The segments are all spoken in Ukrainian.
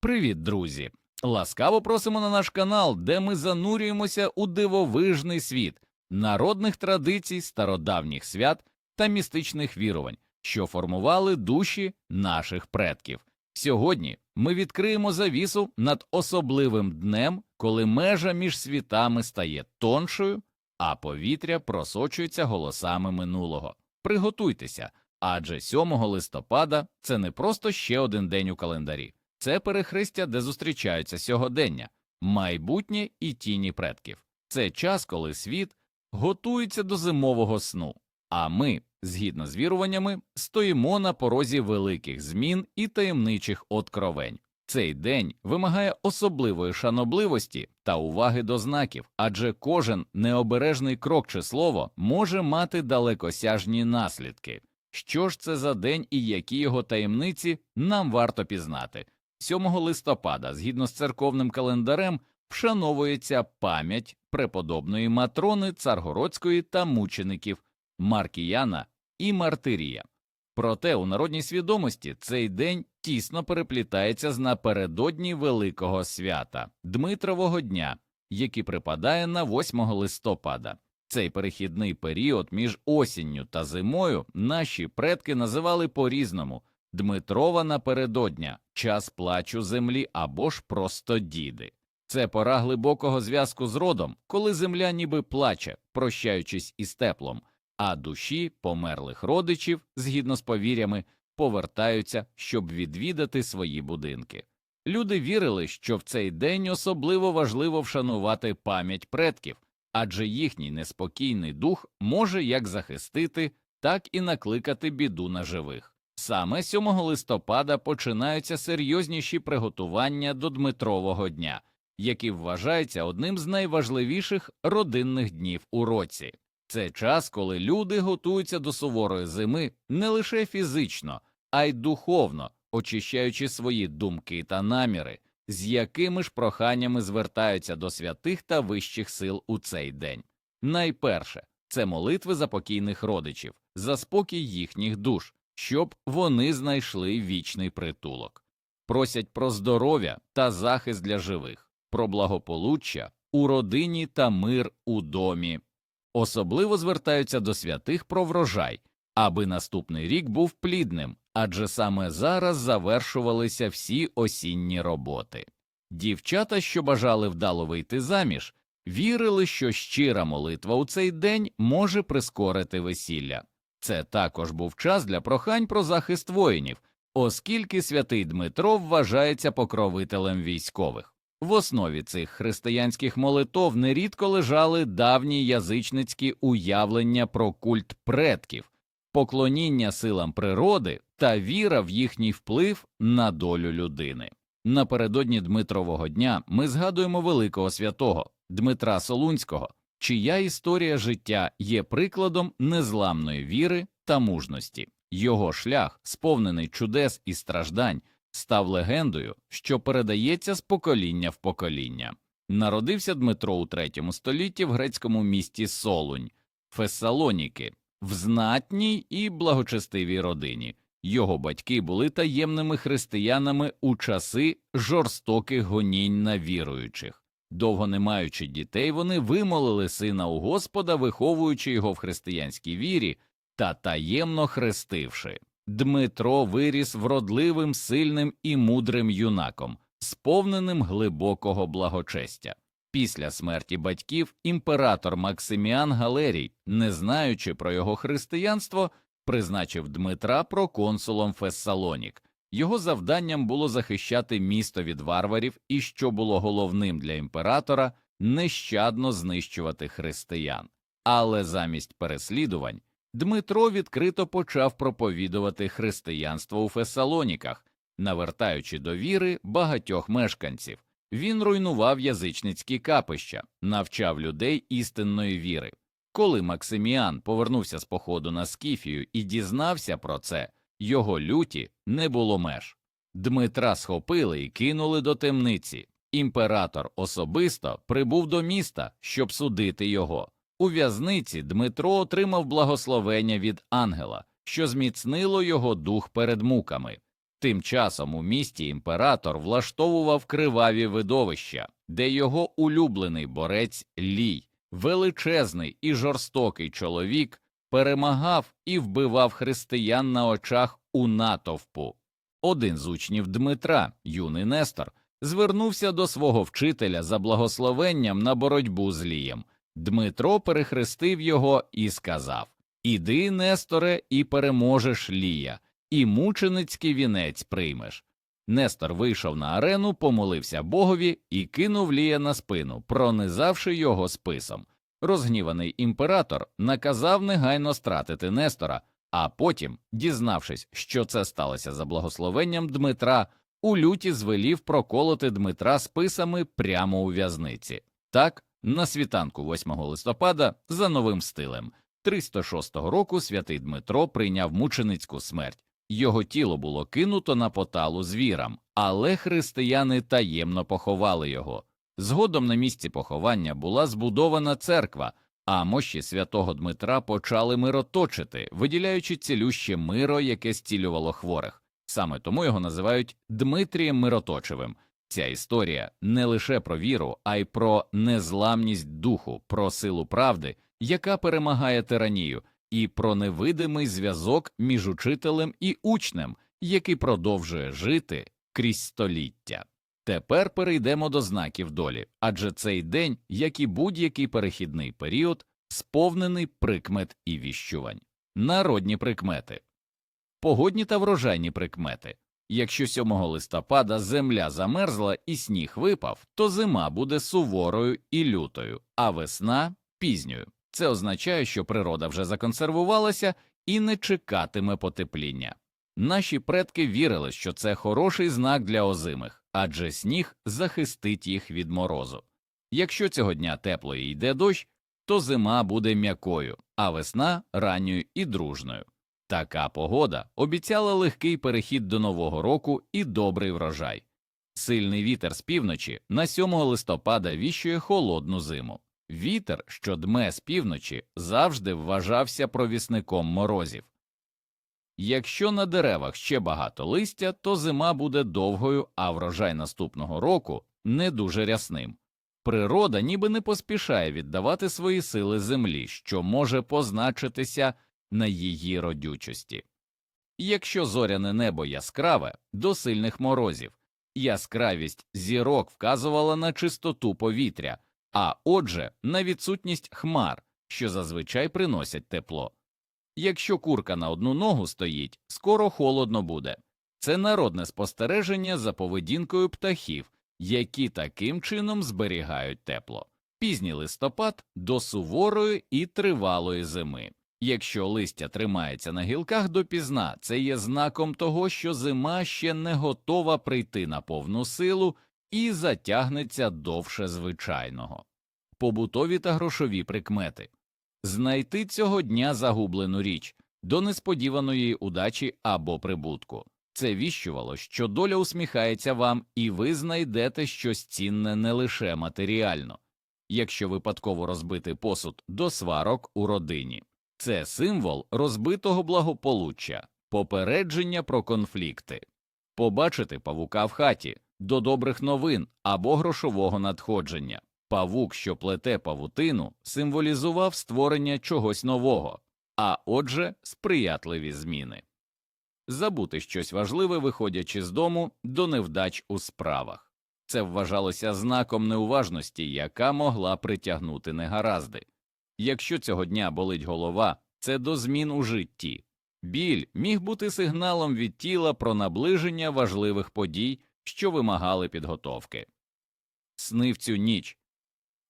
Привіт, друзі! Ласкаво просимо на наш канал, де ми занурюємося у дивовижний світ народних традицій, стародавніх свят та містичних вірувань, що формували душі наших предків. Сьогодні ми відкриємо завісу над особливим днем, коли межа між світами стає тоншою, а повітря просочується голосами минулого. Приготуйтеся, адже 7 листопада це не просто ще один день у календарі. Це перехрестя, де зустрічаються сьогодення, майбутнє і тіні предків. Це час, коли світ готується до зимового сну, а ми, згідно з віруваннями, стоїмо на порозі великих змін і таємничих откровень. Цей день вимагає особливої шанобливості та уваги до знаків, адже кожен необережний крок чи слово може мати далекосяжні наслідки. Що ж це за день і які його таємниці нам варто пізнати? 7 листопада, згідно з церковним календарем, вшановується пам'ять преподобної матрони Царгородської та мучеників Маркіяна і Мартирія. Проте у народній свідомості цей день тісно переплітається з напередодні великого свята Дмитрового дня, який припадає на 8 листопада. Цей перехідний період між осінню та зимою наші предки називали по-різному Дмитрова напередодня, час плачу землі або ж просто діди. Це пора глибокого зв'язку з родом, коли земля ніби плаче, прощаючись із теплом, а душі померлих родичів, згідно з повір'ями, повертаються, щоб відвідати свої будинки. Люди вірили, що в цей день особливо важливо вшанувати пам'ять предків, адже їхній неспокійний дух може як захистити, так і накликати біду на живих. Саме 7 листопада починаються серйозніші приготування до Дмитрового дня, який вважається одним з найважливіших родинних днів у році. Це час, коли люди готуються до суворої зими не лише фізично, а й духовно, очищаючи свої думки та наміри, з якими ж проханнями звертаються до святих та вищих сил у цей день. Найперше це молитви за покійних родичів, за спокій їхніх душ, щоб вони знайшли вічний притулок, просять про здоров'я та захист для живих, про благополуччя у родині та мир у домі. Особливо звертаються до святих про врожай, аби наступний рік був плідним, адже саме зараз завершувалися всі осінні роботи. Дівчата, що бажали вдало вийти заміж, вірили, що щира молитва у цей день може прискорити весілля. Це також був час для прохань про захист воїнів, оскільки святий Дмитро вважається покровителем військових. В основі цих християнських молитов нерідко лежали давні язичницькі уявлення про культ предків, поклоніння силам природи та віра в їхній вплив на долю людини. Напередодні Дмитрового дня ми згадуємо великого святого Дмитра Солунського, чия історія життя є прикладом незламної віри та мужності. Його шлях, сповнений чудес і страждань, став легендою, що передається з покоління в покоління. Народився Дмитро у третьому столітті в грецькому місті Солунь, Фессалоніки, в знатній і благочестивій родині. Його батьки були таємними християнами у часи жорстоких гонінь на віруючих. Довго не маючи дітей, вони вимолили сина у Господа, виховуючи його в християнській вірі та таємно хрестивши. Дмитро виріс вродливим, сильним і мудрим юнаком, сповненим глибокого благочестя. Після смерті батьків імператор Максиміан Галерій, не знаючи про його християнство, призначив Дмитра проконсулом Фессалонік. Його завданням було захищати місто від варварів і, що було головним для імператора, нещадно знищувати християн. Але замість переслідувань Дмитро відкрито почав проповідувати християнство у Фесалоніках, навертаючи до віри багатьох мешканців. Він руйнував язичницькі капища, навчав людей істинної віри. Коли Максиміан повернувся з походу на Скіфію і дізнався про це, його люті не було меж. Дмитра схопили і кинули до темниці. Імператор особисто прибув до міста, щоб судити його. У в'язниці Дмитро отримав благословення від ангела, що зміцнило його дух перед муками. Тим часом у місті імператор влаштовував криваві видовища, де його улюблений борець Лій, величезний і жорстокий чоловік, перемагав і вбивав християн на очах у натовпу. Один з учнів Дмитра, юний Нестор, звернувся до свого вчителя за благословенням на боротьбу з Лієм. Дмитро перехрестив його і сказав Іди, Несторе, і переможеш Лія, і мученицький вінець приймеш. Нестор вийшов на арену, помолився богові і кинув Лія на спину, пронизавши його списом. Розгніваний імператор наказав негайно стратити Нестора, а потім, дізнавшись, що це сталося за благословенням Дмитра, у люті звелів проколоти Дмитра списами прямо у в'язниці. Так, на світанку 8 листопада, за новим стилем, 306 року святий Дмитро прийняв мученицьку смерть. Його тіло було кинуто на поталу звірам, але християни таємно поховали його. Згодом на місці поховання була збудована церква, а мощі святого Дмитра почали мироточити, виділяючи цілюще миро, яке зцілювало хворих. Саме тому його називають Дмитрієм Мироточевим. Ця історія не лише про віру, а й про незламність духу, про силу правди, яка перемагає тиранію, і про невидимий зв'язок між учителем і учнем, який продовжує жити крізь століття. Тепер перейдемо до знаків долі, адже цей день, як і будь-який перехідний період, сповнений прикмет і віщувань. Народні прикмети, погодні та врожайні прикмети. Якщо 7 листопада земля замерзла і сніг випав, то зима буде суворою і лютою, а весна пізньою. Це означає, що природа вже законсервувалася і не чекатиме потепління. Наші предки вірили, що це хороший знак для озимих, адже сніг захистить їх від морозу. Якщо цього дня тепло і йде дощ, то зима буде м'якою, а весна ранньою і дружною. Така погода обіцяла легкий перехід до нового року і добрий врожай. Сильний вітер з півночі на 7 листопада віщує холодну зиму. Вітер, що дме з півночі, завжди вважався провісником морозів. Якщо на деревах ще багато листя, то зима буде довгою, а врожай наступного року не дуже рясним. Природа ніби не поспішає віддавати свої сили землі, що може позначитися на її родючості. Якщо зоряне небо яскраве до сильних морозів, яскравість зірок вказувала на чистоту повітря, а отже, на відсутність хмар, що зазвичай приносять тепло. Якщо курка на одну ногу стоїть, скоро холодно буде. Це народне спостереження за поведінкою птахів, які таким чином зберігають тепло. Пізній листопад до суворої і тривалої зими. Якщо листя тримається на гілках допізна, це є знаком того, що зима ще не готова прийти на повну силу і затягнеться довше звичайного. Побутові та грошові прикмети знайти цього дня загублену річ до несподіваної удачі або прибутку. Це віщувало, що доля усміхається вам, і ви знайдете щось цінне не лише матеріально, якщо випадково розбити посуд до сварок у родині. Це символ розбитого благополуччя, попередження про конфлікти, побачити павука в хаті до добрих новин або грошового надходження. Павук, що плете павутину, символізував створення чогось нового, а отже, сприятливі зміни. Забути щось важливе, виходячи з дому до невдач у справах. Це вважалося знаком неуважності, яка могла притягнути негаразди. Якщо цього дня болить голова, це до змін у житті. Біль міг бути сигналом від тіла про наближення важливих подій, що вимагали підготовки. Сни в цю ніч.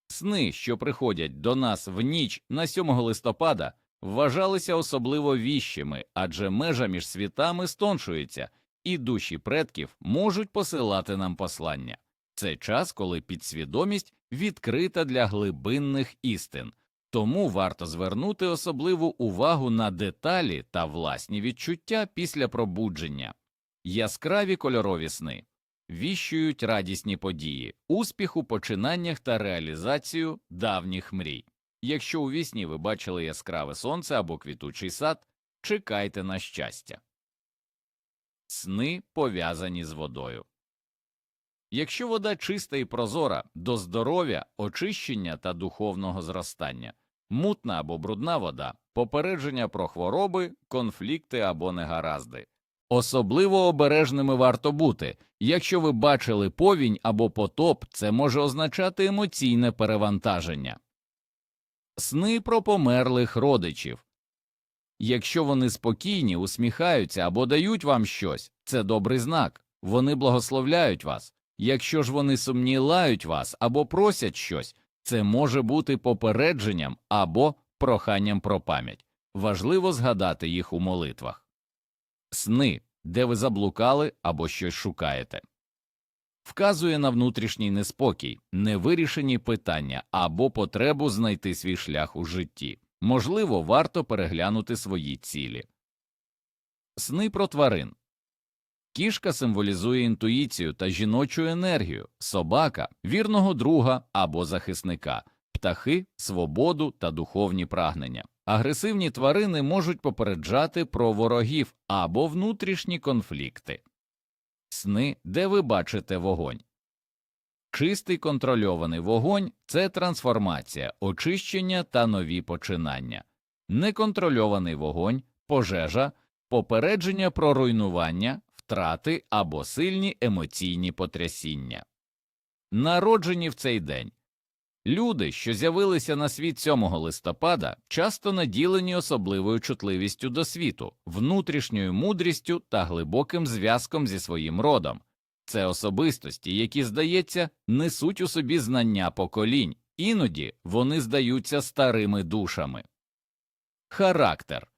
Сни, що приходять до нас в ніч на 7 листопада, вважалися особливо віщими, адже межа між світами стоншується, і душі предків можуть посилати нам послання. Це час, коли підсвідомість відкрита для глибинних істин, тому варто звернути особливу увагу на деталі та власні відчуття після пробудження, яскраві кольорові сни віщують радісні події, успіх у починаннях та реалізацію давніх мрій. Якщо у вісні ви бачили яскраве сонце або квітучий сад, чекайте на щастя. сни пов'язані з водою. Якщо вода чиста і прозора, до здоров'я, очищення та духовного зростання, мутна або брудна вода, попередження про хвороби, конфлікти або негаразди. Особливо обережними варто бути. Якщо ви бачили повінь або потоп, це може означати емоційне перевантаження. Сни про померлих родичів. Якщо вони спокійні, усміхаються або дають вам щось, це добрий знак, вони благословляють вас. Якщо ж вони сумні лають вас або просять щось, це може бути попередженням або проханням про пам'ять. Важливо згадати їх у молитвах. Сни, де ви заблукали або щось шукаєте. Вказує на внутрішній неспокій, невирішені питання або потребу знайти свій шлях у житті. Можливо, варто переглянути свої цілі. Сни про тварин. Кішка символізує інтуїцію та жіночу енергію, собака вірного друга або захисника, птахи свободу та духовні прагнення. Агресивні тварини можуть попереджати про ворогів або внутрішні конфлікти. Сни, де ви бачите вогонь. Чистий контрольований вогонь це трансформація, очищення та нові починання. Неконтрольований вогонь, пожежа, попередження про руйнування, втрати або сильні емоційні потрясіння. Народжені в цей день. Люди, що з'явилися на світ 7 листопада, часто наділені особливою чутливістю до світу, внутрішньою мудрістю та глибоким зв'язком зі своїм родом. Це особистості, які, здається, несуть у собі знання поколінь, іноді вони здаються старими душами. Характер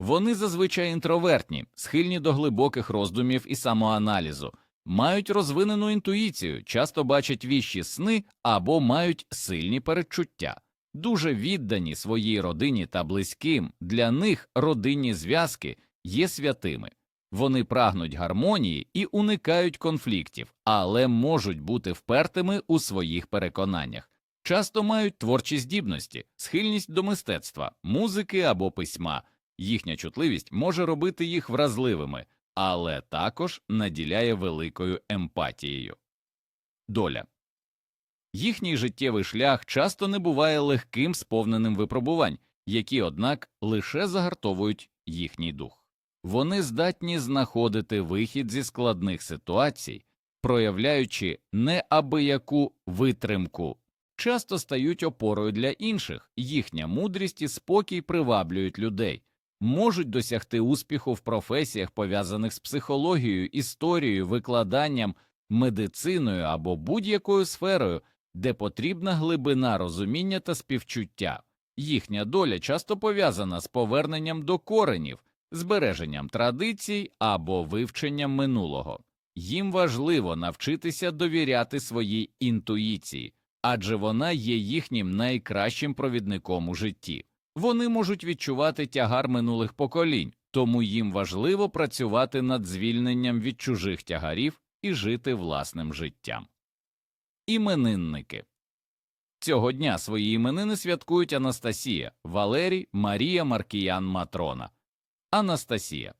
вони зазвичай інтровертні, схильні до глибоких роздумів і самоаналізу, мають розвинену інтуїцію, часто бачать віщі сни або мають сильні передчуття, дуже віддані своїй родині та близьким, для них родинні зв'язки є святими. Вони прагнуть гармонії і уникають конфліктів, але можуть бути впертими у своїх переконаннях. Часто мають творчі здібності, схильність до мистецтва, музики або письма. Їхня чутливість може робити їх вразливими, але також наділяє великою емпатією. Доля їхній життєвий шлях часто не буває легким сповненим випробувань, які, однак, лише загартовують їхній дух. Вони здатні знаходити вихід зі складних ситуацій, проявляючи неабияку витримку, часто стають опорою для інших, їхня мудрість і спокій приваблюють людей можуть досягти успіху в професіях, пов'язаних з психологією, історією, викладанням, медициною або будь-якою сферою, де потрібна глибина розуміння та співчуття. Їхня доля часто пов'язана з поверненням до коренів, збереженням традицій або вивченням минулого. Їм важливо навчитися довіряти своїй інтуїції, адже вона є їхнім найкращим провідником у житті. Вони можуть відчувати тягар минулих поколінь, тому їм важливо працювати над звільненням від чужих тягарів і жити власним життям. Іменинники цього дня свої іменини святкують Анастасія, Валерій, Марія Маркіян Матрона. Анастасія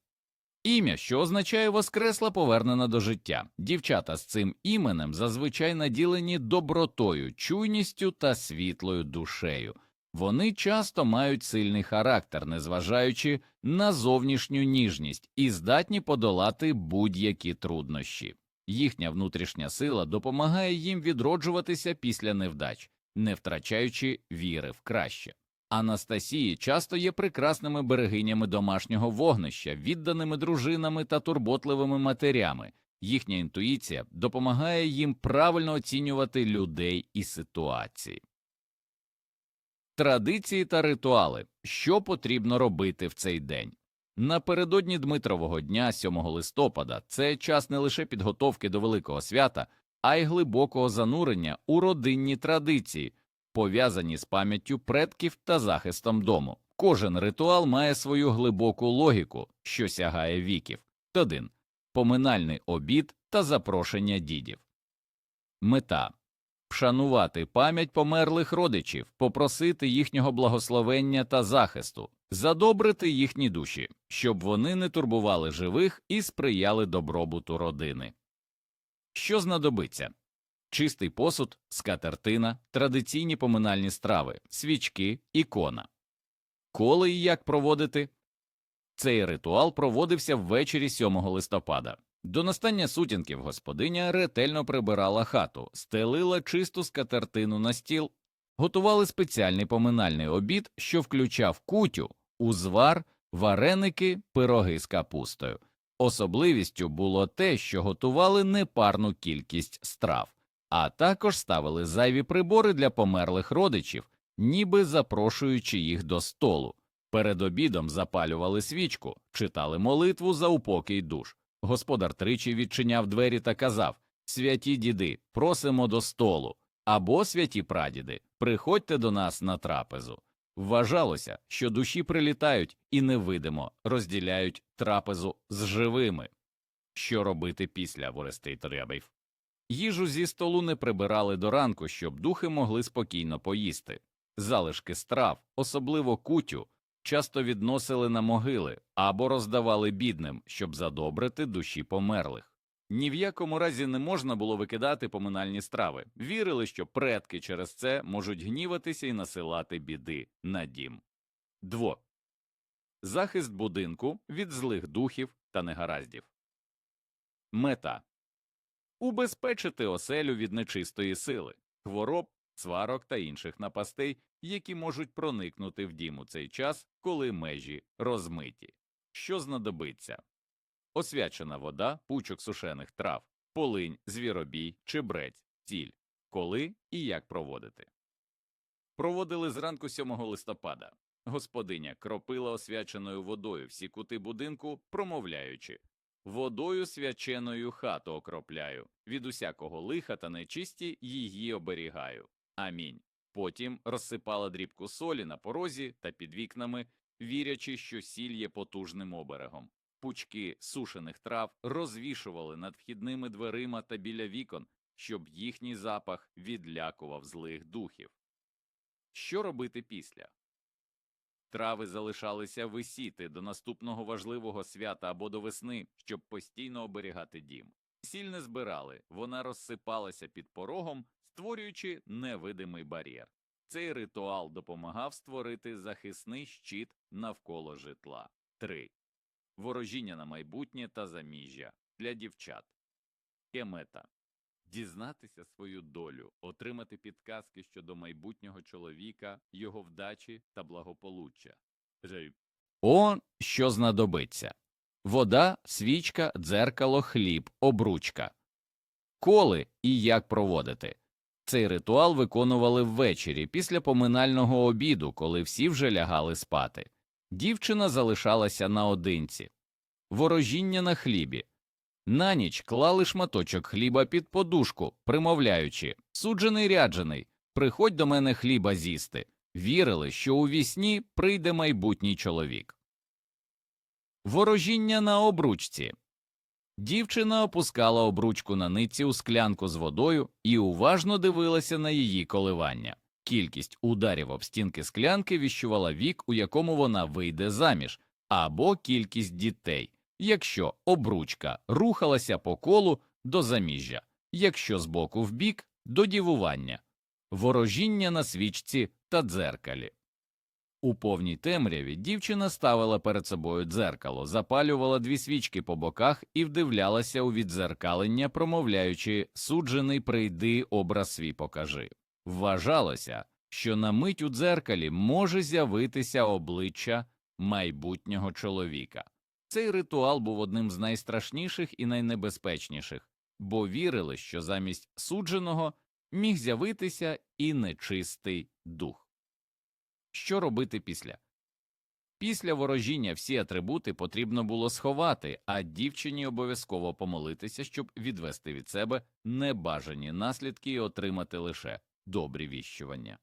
ім'я, що означає Воскресла повернена до життя. Дівчата з цим іменем зазвичай наділені добротою, чуйністю та світлою душею. Вони часто мають сильний характер, незважаючи на зовнішню ніжність, і здатні подолати будь-які труднощі. Їхня внутрішня сила допомагає їм відроджуватися після невдач, не втрачаючи віри в краще. Анастасії часто є прекрасними берегинями домашнього вогнища, відданими дружинами та турботливими матерями. Їхня інтуїція допомагає їм правильно оцінювати людей і ситуації. Традиції та ритуали, що потрібно робити в цей день. Напередодні Дмитрового дня, 7 листопада, це час не лише підготовки до великого свята, а й глибокого занурення у родинні традиції, пов'язані з пам'яттю предків та захистом дому. Кожен ритуал має свою глибоку логіку, що сягає віків. 1. поминальний обід та запрошення дідів. Мета вшанувати пам'ять померлих родичів, попросити їхнього благословення та захисту, задобрити їхні душі, щоб вони не турбували живих і сприяли добробуту родини. Що знадобиться? Чистий посуд, скатертина, традиційні поминальні страви, свічки, ікона. Коли і як проводити? Цей ритуал проводився ввечері 7 листопада. До настання сутінків господиня ретельно прибирала хату, стелила чисту скатертину на стіл, готували спеціальний поминальний обід, що включав кутю, узвар, вареники, пироги з капустою. Особливістю було те, що готували непарну кількість страв, а також ставили зайві прибори для померлих родичів, ніби запрошуючи їх до столу. Перед обідом запалювали свічку, читали молитву за упокій душ. Господар тричі відчиняв двері та казав Святі діди, просимо до столу, або святі прадіди, приходьте до нас на трапезу. Вважалося, що душі прилітають і невидимо розділяють трапезу з живими. Що робити після Ворестейторябів? Їжу зі столу не прибирали до ранку, щоб духи могли спокійно поїсти. Залишки страв, особливо кутю, часто відносили на могили або роздавали бідним, щоб задобрити душі померлих. Ні в якому разі не можна було викидати поминальні страви. Вірили, що предки через це можуть гніватися і насилати біди на дім. Дво. Захист будинку від злих духів та негараздів. Мета убезпечити оселю від нечистої сили, хвороб, сварок та інших напастей, які можуть проникнути в дім у цей час, коли межі розмиті. Що знадобиться? Освячена вода, пучок сушених трав, полинь, звіробій, чебрець, ціль. Коли і як проводити. Проводили зранку 7 листопада. Господиня кропила освяченою водою всі кути будинку, промовляючи Водою свяченою хату окропляю, від усякого лиха та нечисті її оберігаю. Амінь. Потім розсипала дрібку солі на порозі та під вікнами, вірячи, що сіль є потужним оберегом. Пучки сушених трав розвішували над вхідними дверима та біля вікон, щоб їхній запах відлякував злих духів. Що робити після? Трави залишалися висіти до наступного важливого свята або до весни, щоб постійно оберігати дім. Сіль не збирали, вона розсипалася під порогом, створюючи невидимий бар'єр. Цей ритуал допомагав створити захисний щит навколо житла. 3. Ворожіння на майбутнє та заміжжя для дівчат. Кемета дізнатися свою долю, отримати підказки щодо майбутнього чоловіка, його вдачі та благополуччя. О, що знадобиться вода, свічка, дзеркало, хліб, обручка. Коли і як проводити. Цей ритуал виконували ввечері після поминального обіду, коли всі вже лягали спати. Дівчина залишалася наодинці. Ворожіння на хлібі. На ніч клали шматочок хліба під подушку, примовляючи суджений ряджений, приходь до мене хліба з'їсти. Вірили, що у вісні прийде майбутній чоловік. Ворожіння на обручці. Дівчина опускала обручку на ниці у склянку з водою і уважно дивилася на її коливання. Кількість ударів об стінки склянки віщувала вік, у якому вона вийде заміж, або кількість дітей, якщо обручка рухалася по колу до заміжжя, якщо з боку в бік до дівування, ворожіння на свічці та дзеркалі. У повній темряві дівчина ставила перед собою дзеркало, запалювала дві свічки по боках і вдивлялася у віддзеркалення, промовляючи суджений прийди, образ свій покажи. Вважалося, що на мить у дзеркалі може з'явитися обличчя майбутнього чоловіка. Цей ритуал був одним з найстрашніших і найнебезпечніших, бо вірили, що замість судженого міг з'явитися і нечистий дух. Що робити після? Після ворожіння всі атрибути потрібно було сховати, а дівчині обов'язково помолитися, щоб відвести від себе небажані наслідки і отримати лише добрі віщування.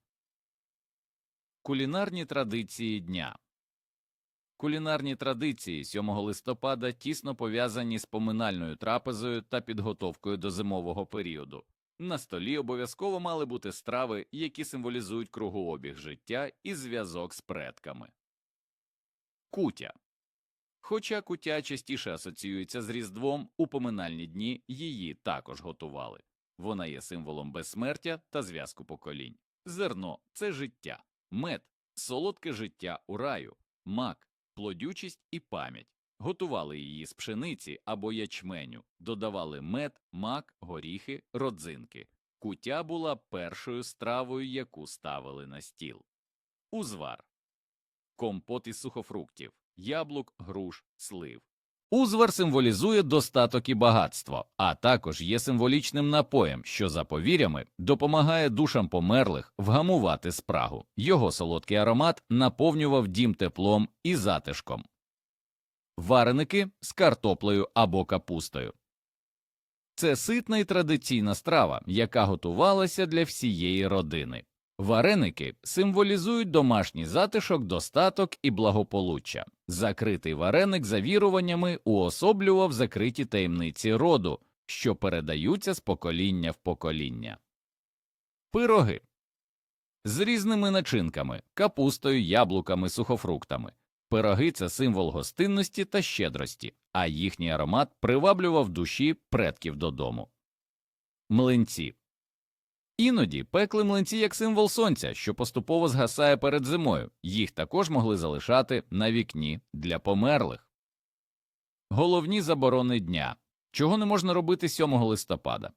Кулінарні традиції дня Кулінарні традиції 7 листопада тісно пов'язані з поминальною трапезою та підготовкою до зимового періоду. На столі обов'язково мали бути страви, які символізують кругообіг життя і зв'язок з предками. Кутя. Хоча кутя частіше асоціюється з Різдвом, у поминальні дні її також готували. Вона є символом безсмертя та зв'язку поколінь. Зерно це життя, мед солодке життя у раю, мак, плодючість і пам'ять. Готували її з пшениці або ячменю, додавали мед, мак, горіхи, родзинки. Кутя була першою стравою, яку ставили на стіл. Узвар компот із сухофруктів, яблук, груш, слив. Узвар символізує достаток і багатство, а також є символічним напоєм, що, за повір'ями, допомагає душам померлих вгамувати спрагу. Його солодкий аромат наповнював дім теплом і затишком. Вареники з картоплею або капустою. Це ситна і традиційна страва, яка готувалася для всієї родини. Вареники символізують домашній затишок, достаток і благополуччя. Закритий вареник за віруваннями уособлював закриті таємниці роду, що передаються з покоління в покоління. Пироги з різними начинками, капустою, яблуками, сухофруктами. Пироги це символ гостинності та щедрості, а їхній аромат приваблював душі предків додому. Млинці Іноді пекли млинці як символ сонця, що поступово згасає перед зимою. Їх також могли залишати на вікні для померлих. Головні заборони дня. Чого не можна робити 7 листопада.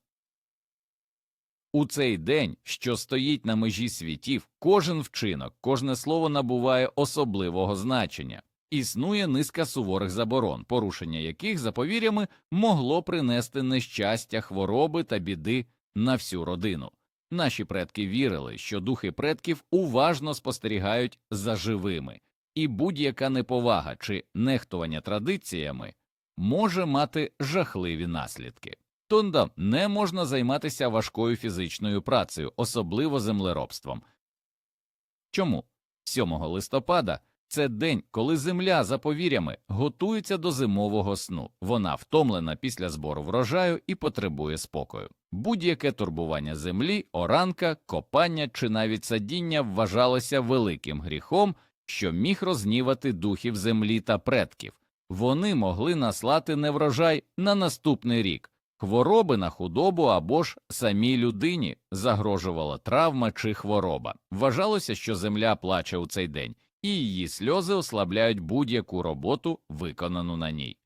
У цей день, що стоїть на межі світів, кожен вчинок, кожне слово набуває особливого значення. Існує низка суворих заборон, порушення яких, за повір'ями, могло принести нещастя, хвороби та біди на всю родину. Наші предки вірили, що духи предків уважно спостерігають за живими, і будь-яка неповага чи нехтування традиціями може мати жахливі наслідки. Тонда не можна займатися важкою фізичною працею, особливо землеробством. Чому 7 листопада це день, коли земля за повір'ями готується до зимового сну. Вона втомлена після збору врожаю і потребує спокою. Будь-яке турбування землі, оранка, копання чи навіть садіння вважалося великим гріхом, що міг рознівати духів землі та предків. Вони могли наслати неврожай на наступний рік. Хвороби на худобу або ж самій людині загрожувала травма чи хвороба. Вважалося, що земля плаче у цей день, і її сльози ослабляють будь-яку роботу, виконану на ній.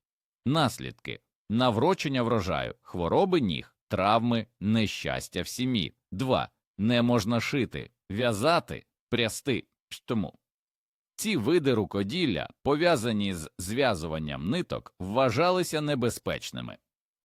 Наслідки наврочення врожаю, хвороби ніг, травми, нещастя в сім'ї. 2. Не можна шити, в'язати, прясти. Тому ці види рукоділля, пов'язані з зв'язуванням ниток, вважалися небезпечними.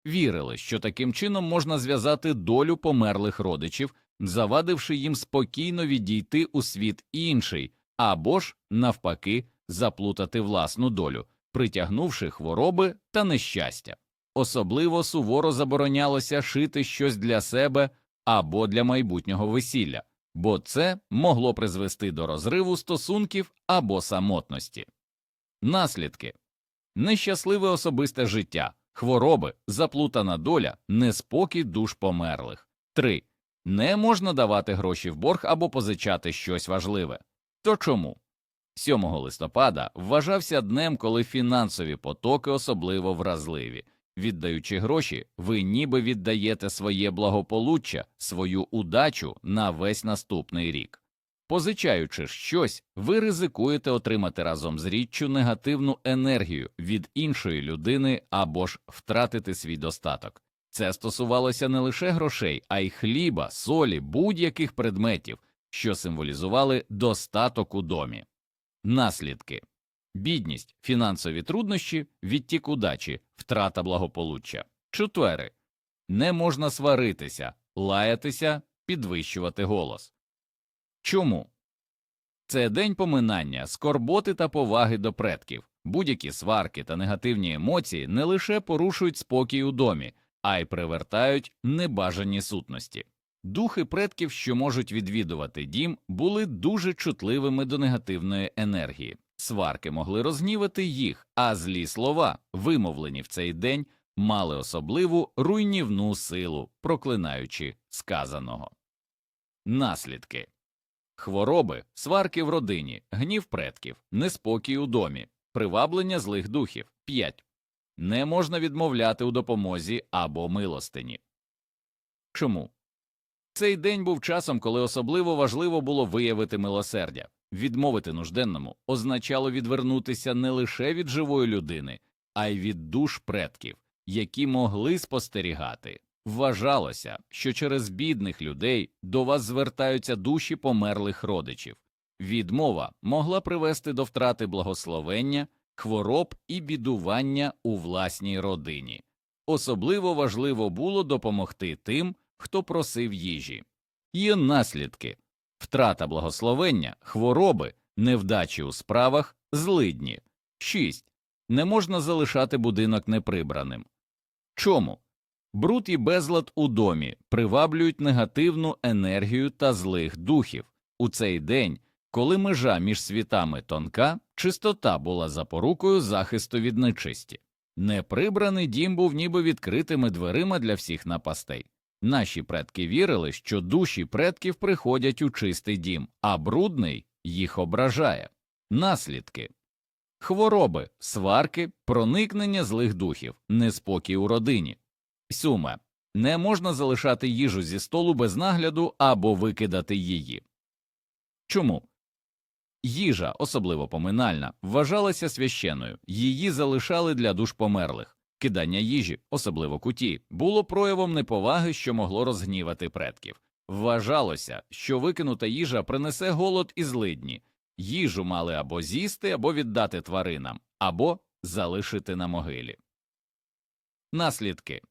Вірили, що таким чином можна зв'язати долю померлих родичів, завадивши їм спокійно відійти у світ інший, або ж, навпаки, заплутати власну долю, притягнувши хвороби та нещастя. Особливо суворо заборонялося шити щось для себе або для майбутнього весілля, бо це могло призвести до розриву стосунків або самотності. Наслідки нещасливе особисте життя, хвороби, заплутана доля, неспокій душ померлих. 3. Не можна давати гроші в борг або позичати щось важливе. То чому? 7 листопада вважався днем, коли фінансові потоки особливо вразливі. Віддаючи гроші, ви ніби віддаєте своє благополуччя, свою удачу на весь наступний рік. Позичаючи щось, ви ризикуєте отримати разом з річчю негативну енергію від іншої людини або ж втратити свій достаток. Це стосувалося не лише грошей, а й хліба, солі, будь-яких предметів, що символізували достаток у домі. Наслідки бідність, фінансові труднощі, відтік удачі, втрата благополуччя. Четвери не можна сваритися, лаятися, підвищувати голос. Чому? Це день поминання, скорботи та поваги до предків. Будь-які сварки та негативні емоції не лише порушують спокій у домі, а й привертають небажані сутності. Духи предків, що можуть відвідувати дім, були дуже чутливими до негативної енергії. Сварки могли розгнівати їх, а злі слова, вимовлені в цей день, мали особливу руйнівну силу, проклинаючи сказаного. Наслідки хвороби, сварки в родині, гнів предків, неспокій у домі, приваблення злих духів. 5. Не можна відмовляти у допомозі або милостині. Чому? Цей день був часом, коли особливо важливо було виявити милосердя. Відмовити нужденному означало відвернутися не лише від живої людини, а й від душ предків, які могли спостерігати. Вважалося, що через бідних людей до вас звертаються душі померлих родичів. Відмова могла привести до втрати благословення, хвороб і бідування у власній родині. Особливо важливо було допомогти тим, хто просив їжі. Є наслідки втрата благословення, хвороби, невдачі у справах, злидні. 6. Не можна залишати будинок неприбраним. Чому? Бруд і безлад у домі приваблюють негативну енергію та злих духів. У цей день, коли межа між світами тонка, чистота була запорукою захисту від нечисті. Неприбраний дім був ніби відкритими дверима для всіх напастей. Наші предки вірили, що душі предків приходять у чистий дім, а брудний їх ображає. Наслідки хвороби, сварки, проникнення злих духів, неспокій у родині. Сюме не можна залишати їжу зі столу без нагляду або викидати її. Чому? Їжа, особливо поминальна, вважалася священною, її залишали для душ померлих. Кидання їжі, особливо куті, було проявом неповаги, що могло розгнівати предків. Вважалося, що викинута їжа принесе голод і злидні. Їжу мали або з'їсти, або віддати тваринам, або залишити на могилі. Наслідки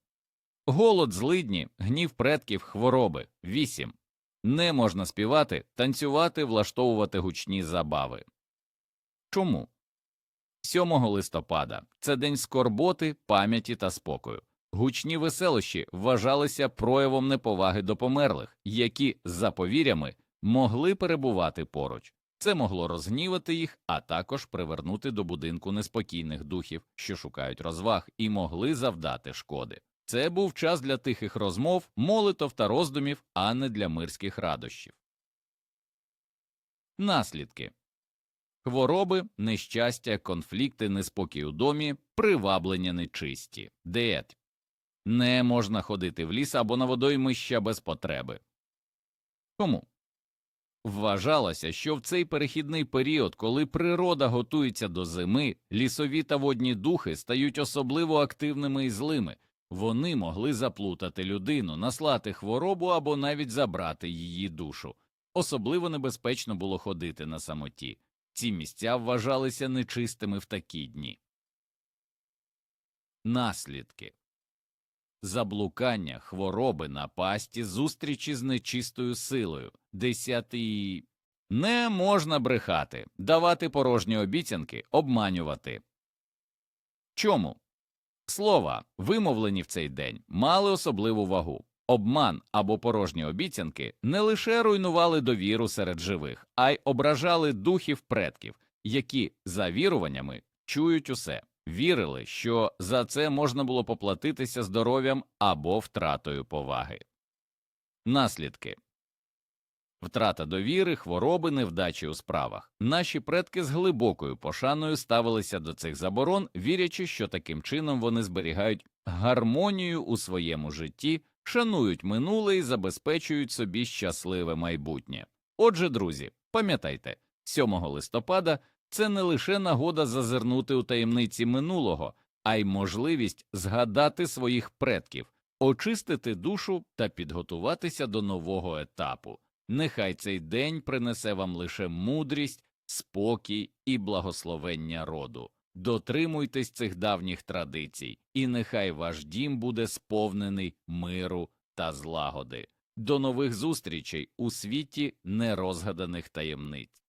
голод, злидні, гнів предків, хвороби. 8. Не можна співати, танцювати, влаштовувати гучні забави. Чому? 7 листопада це день скорботи, пам'яті та спокою. Гучні веселощі вважалися проявом неповаги до померлих, які, за повір'ями, могли перебувати поруч. Це могло розгнівати їх, а також привернути до будинку неспокійних духів, що шукають розваг, і могли завдати шкоди. Це був час для тихих розмов, молитов та роздумів, а не для мирських радощів. Наслідки хвороби, нещастя, конфлікти, неспокій у домі, приваблення нечисті, Деет. Не можна ходити в ліс або на водоймища без потреби. Чому? Вважалося, що в цей перехідний період, коли природа готується до зими, лісові та водні духи стають особливо активними і злими. Вони могли заплутати людину, наслати хворобу або навіть забрати її душу. Особливо небезпечно було ходити на самоті. Ці місця вважалися нечистими в такі дні. Наслідки заблукання, хвороби, напасті, зустрічі з нечистою силою. Десятий не можна брехати, давати порожні обіцянки, обманювати. Чому? Слова, вимовлені в цей день, мали особливу вагу. Обман або порожні обіцянки не лише руйнували довіру серед живих, а й ображали духів предків, які, за віруваннями, чують усе, вірили, що за це можна було поплатитися здоров'ям або втратою поваги. Наслідки Втрата довіри, хвороби, невдачі у справах. Наші предки з глибокою пошаною ставилися до цих заборон, вірячи, що таким чином вони зберігають гармонію у своєму житті, шанують минуле і забезпечують собі щасливе майбутнє. Отже, друзі, пам'ятайте, 7 листопада це не лише нагода зазирнути у таємниці минулого, а й можливість згадати своїх предків, очистити душу та підготуватися до нового етапу. Нехай цей день принесе вам лише мудрість, спокій і благословення роду. Дотримуйтесь цих давніх традицій, і нехай ваш дім буде сповнений миру та злагоди. До нових зустрічей у світі нерозгаданих таємниць.